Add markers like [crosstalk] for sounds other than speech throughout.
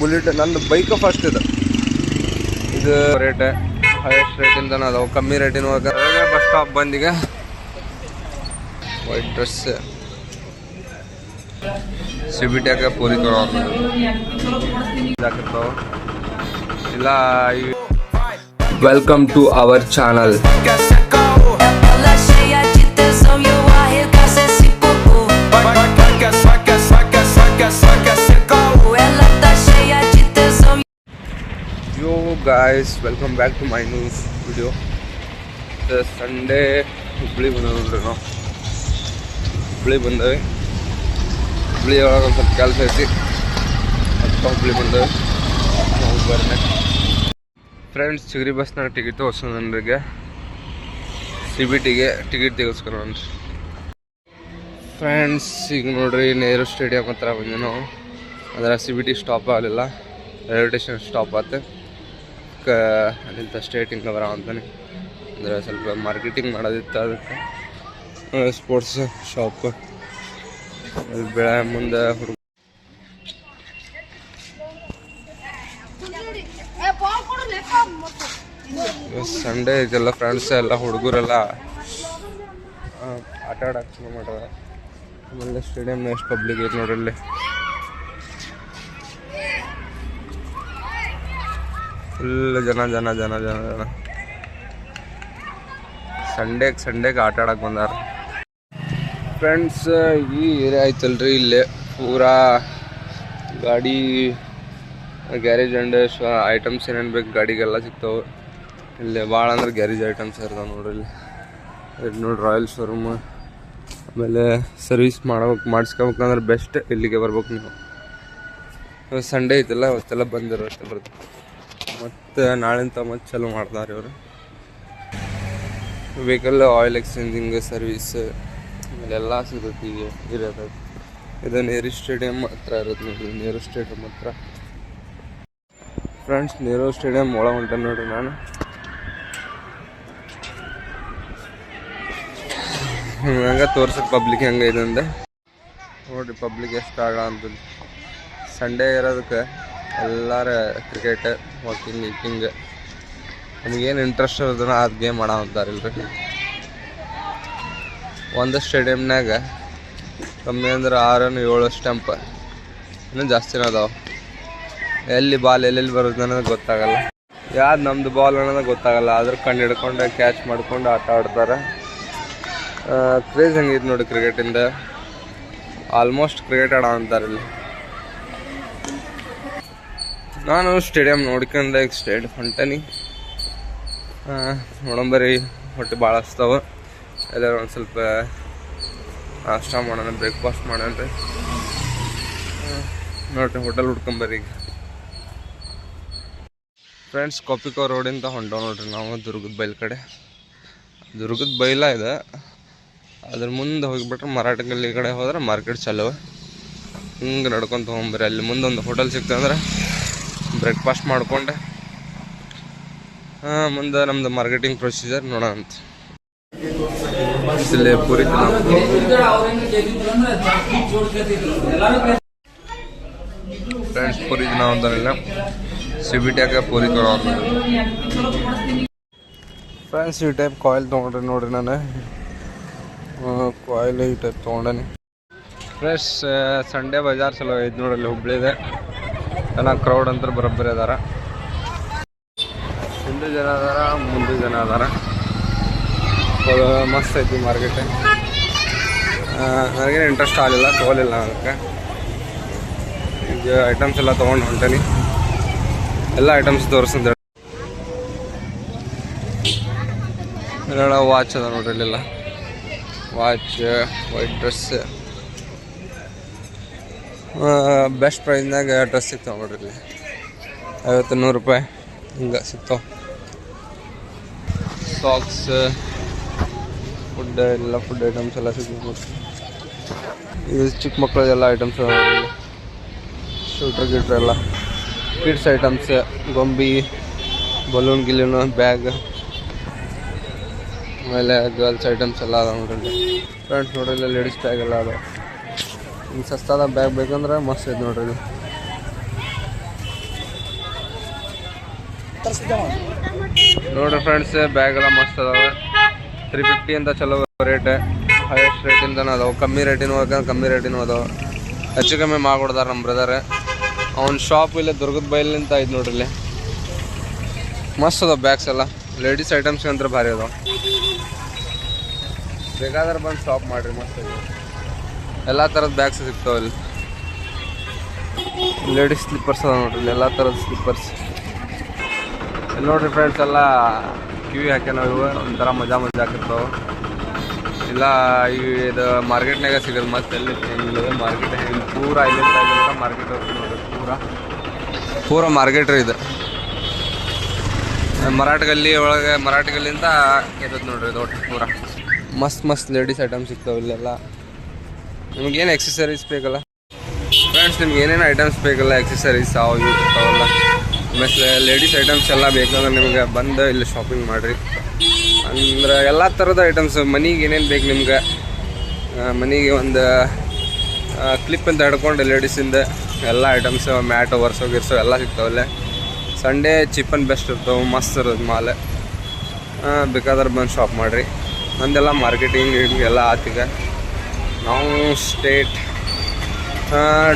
Bullet ನನ್ನ bike first ಇದು. ಇದು ರೇಟ್ ಹೈಯೆಸ್ಟ್ ಇಂದ ಅದಾವ. ಕಮ್ಮಿ ರೇಟಿನ ಬಸ್ ಸ್ಟಾಪ್ ಬಂದೀಗ. ವೈಟ್ ಡ್ರೆಸ್ ಸಿಬಿಟ್ಯಾಗ ಪೂರಿ ಇಲ್ಲ welcome to our channel guys welcome back to my new video Sunday Hubli ಬಂದ ನೋಡ್ರಿ ನಾವು. ಹುಬ್ಳಿ ಬಂದವೆ. ಹುಬ್ಳಿ ಒಳಗೆ ಒಂದು ಸ್ವಲ್ಪ ಕೆಲಸ ಐತಿ. ಅದಕ್ಕ ಹುಬ್ಳಿ ಬಂದವೆ. ನಾವು ಫ್ರೆಂಡ್ಸ್ ಚಿಗರಿ ಬಸ್ನಾಗ ಟಿಕೆಟ್ ತೋರ್ಸೋ ನನಗೆ ಸಿ ಬಿ ಟಿಗೆ ಟಿಕೆಟ್ ತೆಗೆಸ್ಕೊಳನ್ರಿ ಫ್ರೆಂಡ್ಸ್ ಈಗ ನೋಡ್ರಿ ನೆಹರು ಸ್ಟೇಡಿಯಂ ಹತ್ರ ಬಂದ್ವಿ ನಾವು. ಅದರ ಸಿ ಬಿ ಟಿ ಸ್ಟಾಪ್ ಆಗಲಿಲ್ಲ. ರೈಲ್ವೆ ಸ್ಟೇಷನ್ ಸ್ಟಾಪ್ ಆಯ್ತು ಕ ಅಲ್ಲಿಂದ ಸ್ಟೇಟಿಂಗ್ ಬರೋ ಅಂತಾನೆ. ಅಂದರೆ ಸ್ವಲ್ಪ ಮಾರ್ಕೆಟಿಂಗ್ ಮಾಡೋದಿತ್ತು ಅದಕ್ಕೆ. ಸ್ಪೋರ್ಟ್ಸ್ ಶಾಪ್ ಬೆಳೆ ಮುಂದೆ ಹುಡುಗ ಸಂಡೇ ಇದೆಲ್ಲ ಫ್ರೆಂಡ್ಸ್ ಎಲ್ಲ, ಹುಡುಗರೆಲ್ಲ ಆಟ ಆಡಕ್ಕೆ ಶುರು ಮಾಡ್ಯಾರ ಆಮೇಲೆ ಸ್ಟೇಡಿಯಮ್ನ ಎಷ್ಟು ಪಬ್ಲಿಕ್ ಐತೆ ನೋಡ್ರಿ ಫುಲ್ ಜನ ಜನ ಜನ ಜನ ಜನ. ಸಂಡೇಗೆ ಸಂಡೇಗೆ ಆಟ ಆಡಕ್ಕೆ ಬಂದಾರ. ಫ್ರೆಂಡ್ಸ್ ಈ ಏರಿಯಾ ಆಯ್ತಲ್ರಿ ಇಲ್ಲೇ. ಪೂರಾ ಗಾಡಿ, ಗ್ಯಾರೇಜ್ ಅಂಡ್ ಐಟಮ್ಸ್ ಏನೇನು ಬೇಕು ಗಾಡಿಗೆಲ್ಲ ಸಿಗ್ತಾವೆ. ಇಲ್ಲಿ ಭಾಳ ಅಂದ್ರೆ ಗ್ಯಾರೇಜ್ ಐಟಮ್ಸ್ ಇರ್ತಾವೆ ನೋಡ್ರಿ ಇಲ್ಲಿ. ಇದು ನೋಡಿ ರಾಯಲ್ ಶೋರೂಮ್ ಆಮೇಲೆ ಸರ್ವಿಸ್ ಮಾಡ್ಬೇಕು, ಮಾಡಿಸ್ಕೋಬೇಕಂದ್ರೆ ಬೆಸ್ಟ್ ಇಲ್ಲಿಗೆ ಬರ್ಬೇಕು ನೀವು. ಸಂಡೇ ಐತಲ್ಲ, ಅವತ್ತೆಲ್ಲ ಬಂದಿರುತ್ತೆ ಬರುತ್ತೆ. ಮತ್ತು ನಾಳೆಂತ ಮತ್ತೆ ಚಾಲೂ ಮಾಡ್ತಾರೆ ಇವರು. ವೆಹಿಕಲ್ ಆಯಿಲ್ ಎಕ್ಸ್ಚೇಂಜಿಂಗ್ ಸರ್ವಿಸ್ ಇಲ್ಲೆಲ್ಲ ಸಿಗುತ್ತೆ ಈಗ ಇರೋದು. ಇದು ನೆಹರು ಸ್ಟೇಡಿಯಂ ಹತ್ರ ಇರುತ್ತೆ ನೋಡಿ ನೆಹರು ಸ್ಟೇಡಿಯಂ ಹತ್ರ. ಫ್ರೆಂಡ್ಸ್ ನೆಹರು ಸ್ಟೇಡಿಯಂ ಒಳ ಹೊಂಟೆ ನೋಡ್ರಿ ನಾನು. ಹಂಗೆ ತೋರ್ಸಕ್ಕೆ ಪಬ್ಲಿಕ್ ಹೆಂಗೆ ಇದೆ ನೋಡ್ರಿ ಪಬ್ಲಿಕ್ ಎಷ್ಟು ಆಗ ಅಂತ. ಸಂಡೇ ಇರೋದಕ್ಕೆ ಎಲ್ಲಾರ ಕ್ರಿಕೆಟ್ ವಾಕಿಂಗ್ ಗೀಕಿಂಗ್ ನಮಗೇನು ಇಂಟ್ರೆಸ್ಟ್ ಇರೋದನ್ನ ಅದು ಗೇಮ್ ಆಡೋ ಅಂತಾರಿಲ್ರಿ ಒಂದು ಸ್ಟೇಡಿಯಮ್ನಾಗ ಕಮ್ಮಿ ಅಂದ್ರೆ ಆರನ್ನು ಏಳು ಸ್ಟಂಪ್ ಇನ್ನೂ ಜಾಸ್ತಿನ ಅದಾವ. ಎಲ್ಲಿ ಬಾಲ್ ಎಲ್ಲೆಲ್ಲಿ ಬರೋದು ಅನ್ನೋದು ಗೊತ್ತಾಗಲ್ಲ. ಯಾವ್ದು ನಮ್ದು ಬಾಲ್ ಅನ್ನೋದು ಗೊತ್ತಾಗಲ್ಲ. ಆದ್ರೂ ಕಂಡು ಹಿಡ್ಕೊಂಡು ಕ್ಯಾಚ್ ಮಾಡ್ಕೊಂಡು ಆಟ ಆಡ್ತಾರೆ. ಕ್ರೇಜ್ ಹೆಂಗೈತೆ ನೋಡಿ ಕ್ರಿಕೆಟಿಂದ ಆಲ್ಮೋಸ್ಟ್ ಕ್ರಿಕೆಟ್ ಆಡೋ ಅಂತಾರೆ ಇಲ್ಲಿ. ನಾನು ಸ್ಟೇಡಿಯಂ ನೋಡ್ಕೊಂಡೆ ಈಗ ಸ್ಟೇಡ್ ಹೊಂಟನಿ. ನೋಡಂಬರಿ ಹೊಟ್ಟೆ ಭಾಳ ಹಸ್ತಾವ. ಎಲ್ಲರೂ ಒಂದು ಸ್ವಲ್ಪ, ನಾಷ್ಟ ಮಾಡೋಣ ಬ್ರೇಕ್ಫಾಸ್ಟ್ ಮಾಡೋಣ ರೀ. ನೋಡ್ರಿ ಹೋಟೆಲ್ ಹುಡ್ಕೊಂಬರ್ರಿ ಈಗ. ಫ್ರೆಂಡ್ಸ್ ಕೊಪ್ಪಿಕೋ ರೋಡಿಂದ ಹೊಂಟ ನೋಡ್ರಿ ನಾವು, ದುರ್ಗದ ಬೈಲ್ ಕಡೆ. ದುರ್ಗದ ಬೈಲ ಇದೆ. ಅದ್ರ ಮುಂದೆ ಹೋಗಿಬಿಟ್ರೆ ಮರಾಠ ಗಲ್ಲಿ ಕಡೆ ಹೋದ್ರೆ ಮಾರ್ಕೆಟ್ ಚಲೋ ಹಿಂಗೆ ನಡ್ಕೊಂತ ಹೋಗ್ಬರ್ರಿ ಅಲ್ಲಿ ಮುಂದೆ ಒಂದು ಹೋಟೆಲ್ ಸಿಕ್ತಂದ್ರೆ ಬ್ರೇಕ್ಫಾಸ್ಟ್ ಮಾಡ್ಕೊಂಡೆ. ಮುಂದೆ ನಮ್ದು ಮಾರ್ಕೆಟಿಂಗ್ ಪ್ರೊಸೀಜರ್ ನೋಡೋಣ ಅಂತ. ಪೂರಿ ಫ್ರೆಂಡ್ಸ್, ಪೂರಿ ದಿನ ಅಂತಾರಲ್ಲ ಸಿಬಿಟ್ಯಾಗ ಪೂರಿ ಫ್ರೆಂಡ್ಸ್, ಈ ಟೈಪ್ ಕಾಯಿಲ್ ತೊಗೊಂಡ್ರೆ ನೋಡ್ರಿ ನಾನು. ಕಾಯಿಲ್ ಈ ಟೈಪ್ ತೊಗೊಂಡನಿ. ಫ್ರೆಶ್ ಸಂಡೇ ಬಜಾರ್ ಚಲೋ ಐತೆ ನೋಡಲ್ಲಿ ಹುಬ್ಳಿದೆ ಚೆನ್ನಾಗಿ ಕ್ರೌಡ್ ಅಂತ ಬರೋಬ್ಬರಿ ಅದಾರ. ಹಿಂದೆ ಜನ ಅದಾರ, ಮುಂದೆ ಜನ ಅದಾರ. ಮಸ್ತ್ ಐತಿ ಮಾರ್ಕೆಟ್. ನನಗೇನು ಇಂಟ್ರೆಸ್ಟ್ ಆಗಲಿಲ್ಲ, ತೊಗೊಲಿಲ್ಲ ಅದಕ್ಕೆ. ಈಗ ಐಟಮ್ಸ್ ಎಲ್ಲ ತೊಗೊಂಡು ಹೊಂಟೇನಿ. ಎಲ್ಲ ಐಟಮ್ಸ್ ತೋರಿಸಿದ್ರೆ. ವಾಚ್ ಅದ ನೋಡಿರಲಿಲ್ಲ ವಾಚ್ ವೈಟ್ ಡ್ರೆಸ್ ಬೆಸ್ಟ್ ಪ್ರೈಸ್ನಾಗ ಡ್ರೆಸ್ ಸಿಗ್ತಾವೆ ನೋಡ್ರಿ ಇಲ್ಲಿ. ಐವತ್ತು ನೂರು ರೂಪಾಯಿ ಹಿಂಗೆ ಸಿಗ್ತಾವೆ. ಸಾಕ್ಸ್ ಫುಡ್ ಎಲ್ಲ ಫುಡ್ ಐಟಮ್ಸ್ ಎಲ್ಲ ಸಿಗ್ತಾವೆ ಇದು ಚಿಕ್ಕ ಮಕ್ಕಳದೆಲ್ಲ ಐಟಮ್ಸ್ ಶೂಟ್ರ್ ಗೀಟ್ರ್ ಎಲ್ಲ. ಕಿಡ್ಸ್ ಐಟಮ್ಸ್ ಗೊಂಬಿ ಬಲೂನ್ ಗಿಲೂನು ಬ್ಯಾಗ್ ಆಮೇಲೆ ಗರ್ಲ್ಸ್ ಐಟಮ್ಸ್ ಎಲ್ಲ ಅದಾವ ನೋಡ್ರಿ ಫ್ರೆಂಡ್ಸ್ ನೋಡ್ರಿ ಇಲ್ಲ ಲೇಡೀಸ್ ಬ್ಯಾಗ್ ಎಲ್ಲ ಅದಾವ. ಹಿಂಗೆ ಸಸ್ತಾದ ಬ್ಯಾಗ್ ಬೇಕಂದ್ರೆ ಮಸ್ತ್ ಐತೆ ನೋಡ್ರಿ ನೋಡ್ರಿ ಫ್ರೆಂಡ್ಸ್ ಬ್ಯಾಗ್ ಎಲ್ಲ ಮಸ್ತ್ ಅದಾವೆ. ತ್ರೀ ಫಿಫ್ಟಿ ಅಂತ ಚಲೋ ರೇಟ್ ಹೈಯೆಸ್ಟ್ ರೇಟಿಂದ ಅದಾವೆ. ಕಮ್ಮಿ ರೇಟಿನೂ ಹೋಗ ಕಮ್ಮಿ ರೇಟಿನೂ ಅದಾವೆ. ಹೆಚ್ಚು ಕಮ್ಮಿ ಮಾಡ್ಕೊಡ್ತಾರೆ ನಮ್ಮ ಬ್ರದರ್ ಅವ್ನ ಶಾಪ್ ಇಲ್ಲಿ ದುರ್ಗದ ಬೈಲಿಂತ ಐತೆ ನೋಡ್ರಿ ಇಲ್ಲಿ. ಮಸ್ತ್ ಅದಾವ ಬ್ಯಾಗ್ಸ್ ಎಲ್ಲ. ಲೇಡೀಸ್ ಐಟಮ್ಸ್ ಅಂದ್ರೆ ಭಾರಿ ಅದಾವ. ಬೇಕಾದ್ರೆ ಬಂದು ಶಾಪ್ ಮಾಡ್ರಿ ಮಸ್ತ್ ಎಲ್ಲ ಥರದ ಬ್ಯಾಗ್ಸ್ ಸಿಗ್ತಾವೆ ಇಲ್ಲಿ. ಲೇಡೀಸ್ ಸ್ಲಿಪ್ಪರ್ಸ್ ಅದಾವ ನೋಡ್ರಿ ಎಲ್ಲ ಥರದ ಸ್ಲಿಪ್ಪರ್ಸ್ ನೋಡ್ರಿ ಫ್ರೆಂಡ್ಸ್ ಎಲ್ಲ ಕಿವಿ ಹಾಕ್ಯಾನ ಇವು, ಒಂಥರ ಮಜಾ ಮಜಾ ಹಾಕಿರ್ತಾವೆ. ಇಲ್ಲ, ಈ ಇದು ಮಾರ್ಕೆಟ್ನಾಗ ಸಿಗೋದು ಮತ್ತೆ ಎಲ್ಲಿ ಮಾರ್ಕೆಟ್ ಹೆಂಗೆ ಪೂರ ಇಲ್ಲಿಂದ ಇಲ್ಲಿಂದ ಮಾರ್ಕೆಟ್ ನೋಡ್ರಿ, ಪೂರ. ಪೂರ ಮಾರ್ಕೆಟ್ ರೀ ಇದು. ಮರಾಠ ಗಲ್ಲಿ ಒಳಗೆ, ಮರಾಠ ಗಲ್ಲಿಂದ ಇರ್ತದೆ ನೋಡ್ರಿ ಒಟ್ಟು ಪೂರ. ಮಸ್ತ್ ಮಸ್ತ್ ಲೇಡೀಸ್ ಐಟಮ್ ಸಿಗ್ತಾವೆ ಇಲ್ಲೆಲ್ಲ. ನಿಮ್ಗೇನು ಎಕ್ಸಸರೀಸ್ ಬೇಕಲ್ಲ? ಫ್ರೆಂಡ್ಸ್ ನಿಮ್ಗೆ ಏನೇನು ಐಟಮ್ಸ್ ಬೇಕಲ್ಲ ಎಕ್ಸಸರೀಸ್ ಅವು ಇರ್ತಾವಲ್ಲ? ಆಮೇಲೆ ಲೇಡೀಸ್ ಐಟಮ್ಸ್ ಎಲ್ಲ ಬೇಕಂದ್ರೆ ನಿಮ್ಗೆ ಬಂದು ಇಲ್ಲಿ ಶಾಪಿಂಗ್ ಮಾಡಿರಿ. ಅಂದ್ರೆ ಎಲ್ಲ ಥರದ ಐಟಮ್ಸ್ ಮನಿಗೆ ಏನೇನು ಬೇಕು ನಿಮ್ಗೆ? ಮನೆಗೆ ಒಂದು ಕ್ಲಿಪ್ ಅಂತ ಹಿಡ್ಕೊಂಡು ಲೇಡೀಸಿಂದ ಎಲ್ಲ ಐಟಮ್ಸ್ ಮ್ಯಾಟ್ ಒರ್ಸೋ ಗಿರ್ಸೋ ಎಲ್ಲ ಸಿಗ್ತಾವಲ್ಲ? ಸಂಡೇ ಚೀಪ್ ಆ್ಯಂಡ್ ಬೆಸ್ಟ್ ಇರ್ತಾವೆ, ಮಸ್ತ್ ಇರೋದು ಮಾಲೆ. ಬೇಕಾದ್ರೆ ಬಂದು ಶಾಪ್ ಮಾಡಿರಿ. ನಂದೆಲ್ಲ ಮಾರ್ಕೆಟಿಂಗ್ ಎಲ್ಲ ಆತೀಗ ನಾವು ಸ್ಟೇಟ್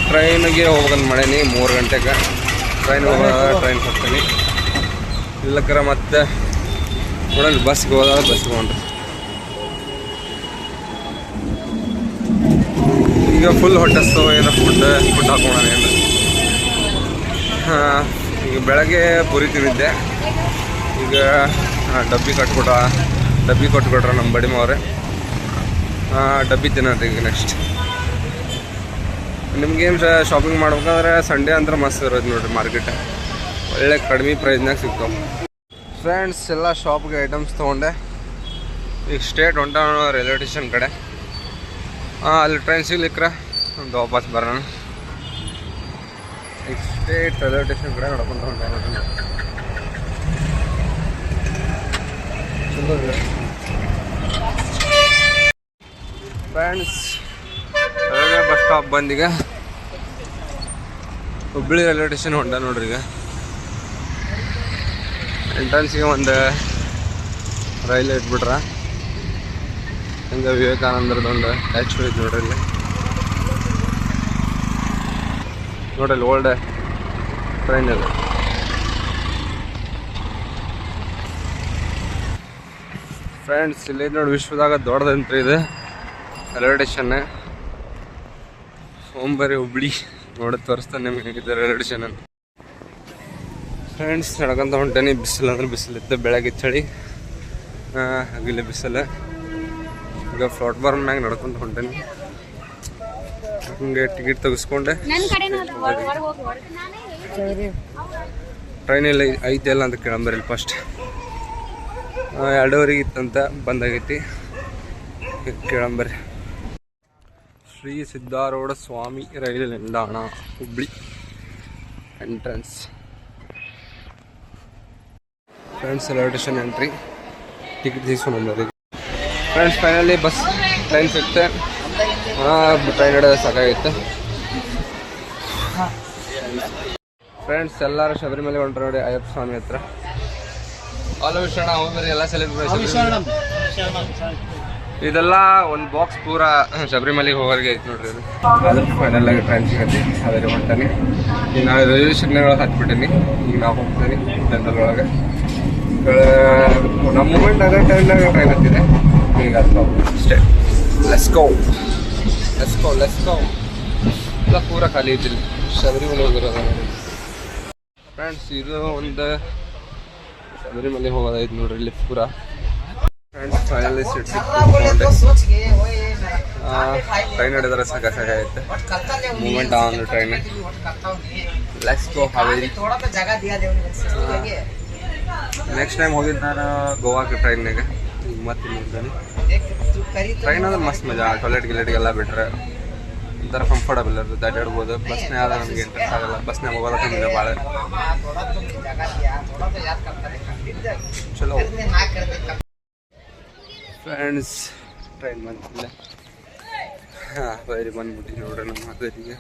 ಟ್ರೈನಿಗೆ ಹೋಗ್ಬೇಕಂತ ಮಾಡೀನಿ ಮೂರು ಗಂಟೆಗೆ. ಟ್ರೈನ್ ಹೋಗ ಟ್ರೈನ್ ಹೋಗ್ತೀನಿ. ಇಲ್ಲಕರ ಮತ್ತೆ ನೋಡೋಣ ಬಸ್ಗೆ ಹೋದಾಗ ಬಸ್ಗೆ ಹೊಂಟ್ರಿ ಈಗ ಫುಲ್ ಹೊಟ್ಟೆಸ್ತವ ಏನೋ ಫುಡ್ ಫುಡ್ ಹಾಕೋಣ ಏನು? ಹಾಂ ಈಗ ಬೆಳಗ್ಗೆ ಪುರಿ ತಿಂದಿದ್ದೆ. ಈಗ ಡಬ್ಬಿ ಕಟ್ಬಿಟ್ಟ ಡಬ್ಬಿ ಕೊಟ್ಬಿಟ್ರ ನಮ್ಮ ಬಡಿಮ ಅವ್ರೆ ಡಬ್ಬಿ ತಿನ್ನೋದು ಈಗ ನೆಕ್ಸ್ಟ್ ನಿಮ್ಗೇನು ಶಾಪಿಂಗ್ ಮಾಡ್ಬೇಕಂದ್ರೆ ಸಂಡೇ ಅಂದ್ರೆ ಮಸ್ತ್ ಇರೋದು ನೋಡ್ರಿ ಮಾರ್ಕೆಟ್ ಒಳ್ಳೆ ಕಡಿಮೆ ಪ್ರೈಸ್ನಾಗ ಸಿಗ್ತಾವೆ. ಫ್ರೆಂಡ್ಸ್ ಎಲ್ಲ ಶಾಪ್ಗೆ ಐಟಮ್ಸ್ ತೊಗೊಂಡೆ. ಈಗ ಸ್ಟೇಟ್ ಹೊಂಟ ರೈಲ್ವೆ ಸ್ಟೇಷನ್ ಕಡೆ. ಅಲ್ಲಿ ಟ್ರೈನ್ ಸಿಗ್ಲಿಕ್ರ ಒಂದು ವಾಪಸ್ ಬರೋಣ. ಈಗ ಸ್ಟೇಟ್ ರೈಲ್ವೆ ಸ್ಟೇಷನ್ ಕಡೆ ನೋಡ್ಕೊಂಡು ಹೊಂಟ ಚಲೋ ಇದೆ ಫ್ರೆಂಡ್ಸ್ ರೈಲ್ವೆ ಬಸ್ ಸ್ಟಾಪ್ ಬಂದೀಗ. ಹುಬ್ಬಳ್ಳಿ ರೈಲ್ವೆ ಸ್ಟೇಷನ್ ಹೊಂಡ ನೋಡ್ರಿ ಈಗ. ಎಂಟ್ರೆನ್ಸಿಗೆ ಒಂದು ರೈಲ್ ಇಟ್ಬಿಟ್ರ. ಹಂಗೆ ವಿವೇಕಾನಂದರದೊಂದು ಟ್ಯಾಚ್ ಐತೆ ನೋಡ್ರಿ ಇಲ್ಲಿ. ನೋಡ್ರಿ ಓಲ್ಡ್ ಟ್ರೈನ್ ಇದೆ ಫ್ರೆಂಡ್ಸ್ ಇಲ್ಲಿ ನೋಡಿ, ವಿಶ್ವದಾಗ ದೊಡ್ಡದಂತ್ರಿ ಇದು. ರೈಲ್ವೆ ಸ್ಟೇಷನ್ ಒಂಬರಿ ಹುಬ್ಳಿ ನೋಡಿ ತೋರಿಸ್ತಾನೆ ನಿಮಗೆ ರೈಲ್ವೆ ಸ್ಟೇಷನ್ ಫ್ರೆಂಡ್ಸ್ ನಡ್ಕೊಂತ ಹೊಂಟೇನಿ. ಬಿಸಿಲು ಅಂದ್ರೆ ಬಿಸಿಲಿತ್ತು ಬೆಳಗ್ಗೆ ಚಳಿ. ಹಗಲಿ ಬಿಸಿಲು. ಈಗ ಫ್ಲಾಟ್ ಬಾರ್ಮ್ ಮ್ಯಾಗ ನಡ್ಕೊಂತ ಹೊಂಟೇನಿ. ಹಂಗೆ ಟಿಕೆಟ್ ತೆಗಿಸ್ಕೊಂಡೆ. ಟ್ರೈನಲ್ಲಿ ಐತೆ ಅಲ್ಲ ಅಂತ ಕೇಳಂಬರಿಲ್ಲ ಫಸ್ಟ್ ಎರಡೂವರೆಗೆ ಇತ್ತಂತ ಬಂದಾಗೈತಿ. ಕೇಳಂಬರಿ ಶ್ರೀ ಸಿದ್ಧಾರೂಢ ಸ್ವಾಮಿ ರೈಲು ನಿಲ್ದಾಣ, ಹುಬ್ಳಿ ಎಂಟ್ರೆನ್ಸ್ ಫ್ರೆಂಡ್ಸ್ ಎಲರ್ಟೇಷನ್ ಎಂಟ್ರಿ ಟಿಕೆಟ್ ತೀಸ್ಕೊಂಡು ಫ್ರೆಂಡ್ಸ್ ಫೈನಲಿ ಬಸ್ ಟ್ರೈನ್ ಸಿಗುತ್ತೆ. ಟ್ರೈನ್ ಹಿಡಿದ ಸಾಕಾಗುತ್ತೆ ಫ್ರೆಂಡ್ಸ್ ಎಲ್ಲರೂ ಶಬರಿಮಲೆ ಹೊಂಟ್ರೆ ನೋಡಿ, ಅಯ್ಯಪ್ಪ ಸ್ವಾಮಿ ಹತ್ರ. ಆಲೋಷಣ ಹೋಗ್ಬರಿ ಎಲ್ಲ ಸೆಲೆಬ್ರೇಷನ್ ಇದೆಲ್ಲ ಒಂದು ಬಾಕ್ಸ್ ಪೂರ ಶಬರಿಮಲೆಗೆ ಹೋಗೋರಿಗೆ ಐತೆ ನೋಡ್ರಿ ಅದು ಫೈನಲ್ ಆಗಿ ಟ್ರೈನ್ ಸಿಗತ್ತೆ. ಅದ್ರ ಹೊಂಟಾನೆ. ಈಗ ನಾವು ರೈಲ್ವೆ ಒಳಗೆ ಹತ್ಬಿಟ್ಟೀನಿ. ಈಗ ನಾವು ಹೋಗ್ತೀನಿ ಜನರಲ್ ಒಳಗೆ. ನಮ್ಮ ಮೂಮೆಂಟ್ ಅದೇ ಟೈಮ್ನಾಗ ಟ್ರೈನ್ ಹತ್ತಿದೆ ಈಗ ಅದು ಅಷ್ಟೇ. ಲೆಸ್ಕೋ ಲೆಸ್ಕೋ ಲೆಸ್ಕೋ ಎಲ್ಲ ಪೂರ ಖಾಲಿ ಐತಿಲ್ಲ ಶಬರಿಮಲೆ ಹೋಗಿರೋದು ಫ್ರೆಂಡ್ಸ್ ಇದು ಒಂದು ಶಬರಿಮಲೆ ಹೋಗೋದೈತೆ ನೋಡ್ರಿ ಇಲ್ಲಿ ಪೂರ. ಫ್ರೆಂಡ್ಸ್ ಫೈನಲಿ ಸೀಟ್ ಟ್ರೈನ್ ಹಿಡಿದ್ರೆ ಸಾಕ ಐತೆ moment on train let's go Haveri next time ಹೋಗಿದ್ದು ನಾನು ಗೋವಾಕ್ಕೆ ಟ್ರೈನ್ನಾಗ ಈಗ ಮತ್ತೆ ಟ್ರೈನ್ ಅಂದ್ರೆ ಮಸ್ತ್ ಮಜಾ. ಟಾಯ್ಲೆಟ್ ಗಿಲೆಟ್ ಎಲ್ಲ ಬಿಟ್ರೆ ಒಂಥರ ಕಂಫರ್ಟಬಲ್ ಇರ್ತದೆ ಅಡ್ಡಾಡ್ಬೋದು ಬಸ್ನೇ ಆದ್ರೆ ನಮಗೆ ಇಂಟ್ರೆಸ್ಟ್ ಆಗಲ್ಲ. ಬಸ್ನೇ ಹೋಗೋದಕ್ಕೆ ನಮಗೆ ಭಾಳ ಚಲೋ. ಫ್ರೆಂಡ್ಸ್ ಟ್ರೈನ್ ಬಂದಿಲ್ಲ ಹಾಂ ಬಂದ್ಬಿಟ್ಟು ನೋಡೋಣ ನಮ್ಮ ಹಾವೇರಿಗೆ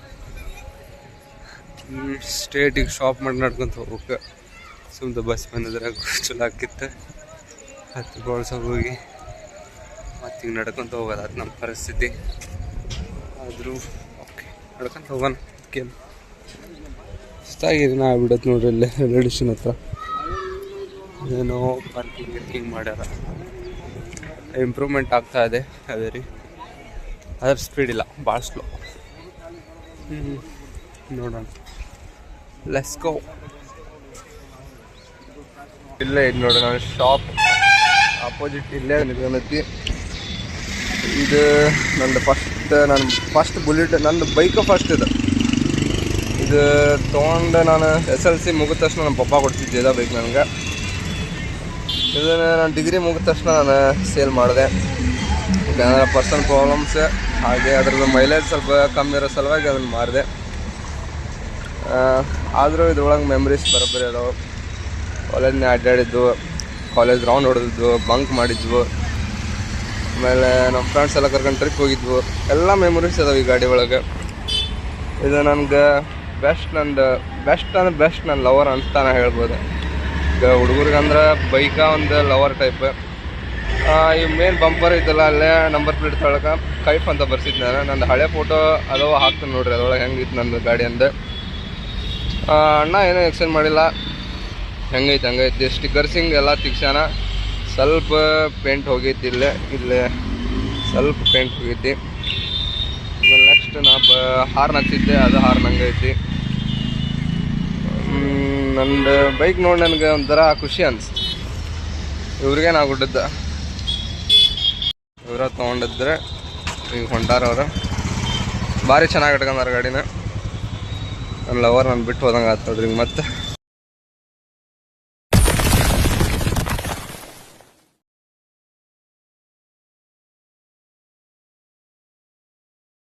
ಸ್ಟೇಟಿಗೆ ಶಾಪ್ ಮಾಡಿ ನಡ್ಕೊಂತ ಹೋಗ್ಬೇಕು. ಸುಮ್ಮನೆ ಬಸ್ ಬಂದಿದ್ರೆ [laughs] ಚಲೋ ಆಕಿತ್ತು ಹತ್ತು ಗೋಳ್ಸೋಗಿ ಹೋಗಿ. ಮತ್ತು ಹಿಂಗೆ ನಡ್ಕೊತ ಹೋಗೋದು ಅದು ನಮ್ಮ ಪರಿಸ್ಥಿತಿ. ಆದರೂ ಓಕೆ ನಡ್ಕೊತ ಹೋಗೋಣ ಅದಕ್ಕೇನು ಇಷ್ಟಾಗಿದೆ ನಾ ಬಿಡತ್ತೆ ನೋಡ್ರಿ ಇಲ್ಲೇ [laughs] ಸ್ಟೇಷನ್ ಹತ್ರ. ಏನೋ ಪಾರ್ಕಿಂಗ್ ಗಿರ್ಕಿಂಗ್ ಮಾಡ್ಯಾರ. ಇಂಪ್ರೂವ್ಮೆಂಟ್ ಆಗ್ತಾ ಇದೆ. ಅದೇ ರೀ. ಅದರ ಸ್ಪೀಡ್ ಇಲ್ಲ ಭಾಳ ಸ್ಲೋ ಹ್ಞೂ ನೋಡೋಣ ಲೆಸ್ಕೋ ಇಲ್ಲೇ ಇದು ನೋಡೋಣ ಶಾಪ್ ಆಪೋಸಿಟ್ ಇಲ್ಲೇ ನಿಂತ್ಕೊಂಡೈತಿ. ಇದು ನಂದು ಫಸ್ಟ್ ನಾನು ಫಸ್ಟ್ ಬುಲೆಟ್ ನಂದು ಬೈಕ್ ಫಸ್ಟ್ ಇದು. ಇದು ತೊಗೊಂಡು ನಾನು ಎಸ್ ಎಲ್ ಸಿ ಮುಗಿದ ತಕ್ಷಣ ನಮ್ಮ ಪಪ್ಪ ಕೊಡ್ತಿದ್ದೆ ಇದ ಬೈಕ್ ನನಗೆ. ಇದನ್ನು ನಾನು ಡಿಗ್ರಿ ಮುಗಿದ ತಕ್ಷಣ ನಾನು ಸೇಲ್ ಮಾಡಿದೆ. ಯಾಕಂದರೆ ಪರ್ಸನಲ್ ಪ್ರಾಬ್ಲಮ್ಸ್ ಹಾಗೆ ಅದ್ರದ್ದು ಮೈಲೇಜ್ ಸ್ವಲ್ಪ ಕಮ್ಮಿ ಇರೋ ಸಲುವಾಗಿ ಅದನ್ನು ಮಾರಿದೆ ಆದರೂ ಇದ್ರೊಳಗೆ ಮೆಮ್ರೀಸ್ ಬರೋಬ್ಬರಿ ಅದಾವೆ. ಕಾಲೇಜ್ನ ಅಡ್ಡಾಡಿದ್ದು ಕಾಲೇಜ್ ರೌಂಡ್ ಹೊಡೆದಿದ್ದು ಬಂಕ್ ಮಾಡಿದ್ವು. ಆಮೇಲೆ ನಮ್ಮ ಫ್ರೆಂಡ್ಸ್ ಎಲ್ಲ ಕರ್ಕೊಂಡು ಟ್ರಿಪ್ ಹೋಗಿದ್ವು. ಎಲ್ಲ ಮೆಮೊರೀಸ್ ಅದಾವೆ ಈ ಗಾಡಿ ಒಳಗೆ. ಇದು ನನಗೆ ಬೆಸ್ಟ್ ನಂದು ಬೆಸ್ಟ್ ಅಂದ್ರೆ ಬೆಸ್ಟ್ ನನ್ನ ಲವರ್ ಅಂತ ನಾನು ಹೇಳ್ಬೋದು. ಈಗ ಹುಡುಗರಿಗೆ ಅಂದ್ರೆ ಬೈಕ ಒಂದು ಲವರ್ ಟೈಪ್. ಈ ಮೇನ್ ಬಂಪರ್ ಐತಲ್ಲ, ಅಲ್ಲೇ ನಂಬರ್ ಪ್ಲೇಟ್ ತೊಳಕ ಕೈಫ್ ಅಂತ ಬರ್ಸಿದ್ನ ನಾನು ನಂದು ಹಳೆ ಫೋಟೋ ಅದು ಹಾಕ್ತೀನಿ ನೋಡ್ರಿ, ಅದ್ರೊಳಗೆ ಹೆಂಗಿತ್ತು ನಂದು ಗಾಡಿ ಅಂದೆ. ಅಣ್ಣ ಏನೂ ಎಕ್ಸ್ಚೇಂಜ್ ಮಾಡಿಲ್ಲ. ಹೆಂಗೈತೆ, ಹಂಗೈತಿ ಸ್ಟಿಕ್ಕರ್ಸಿಂಗ್ ಎಲ್ಲ ತಿಕ್ಸಾನ ಸ್ವಲ್ಪ ಪೇಂಟ್ ಹೋಗೈತಿ ಇಲ್ಲೇ ಇಲ್ಲೇ ಸ್ವಲ್ಪ ಪೇಂಟ್ ಹೋಗೈತಿ. ನೆಕ್ಸ್ಟ್ ನಾ ಬ, ಹಾರ್ನ್ ಹಚ್ಚಿದ್ದೆ ಅದು ಹಾರ್ನ್ ಹಂಗೈತಿ. ನಂದು ಬೈಕ್ ನೋಡಿ ನನಗೆ ಒಂಥರ ಖುಷಿ ಅನಿಸ್ತು. ಇವ್ರಿಗೆ ನಾ ಗುಡ್ಡದ ಇವ್ರ ತೊಗೊಂಡಿದ್ರೆ ಈಗ ಹೊಂಡಾರ ಅವ್ರು. ಭಾರಿ ಚೆನ್ನಾಗಿ ಇಟ್ಕೊಂಡಾರ ಗಾಡಿನ. ನನ್ನ ಲವರ್ ನಾನು ಬಿಟ್ಟು ಹೋದಂಗೆ ಆಗ್ತದ್ರಿ ಈಗ ಮತ್ತೆ.